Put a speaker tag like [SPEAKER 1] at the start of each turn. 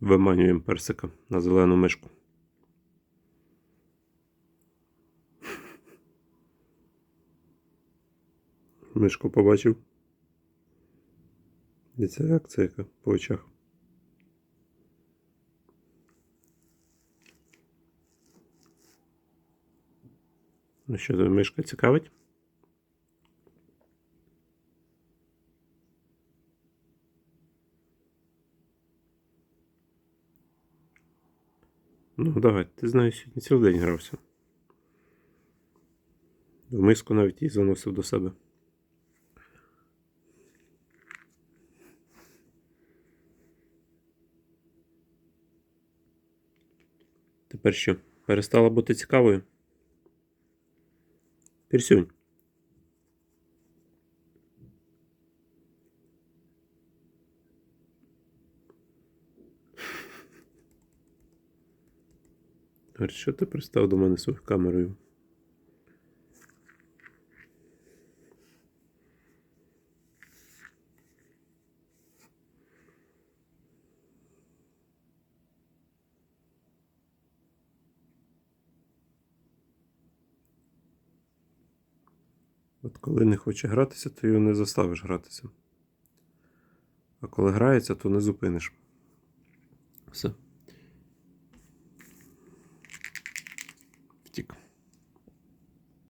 [SPEAKER 1] Виманюємо персика на зелену мишку. Мишку побачив. І це реакція яка по очах. Ну що, мишка цікавить? Ну, давай, ти знаєш, сьогодні цілий день грався. В миску навіть її заносив до себе. Тепер що? Перестала бути цікавою? Пірсюнь. Говорить, що ти пристав до мене своєю камерою? От коли не хоче гратися, то його не заставиш гратися. А коли грається, то не зупиниш. Все. Мостик.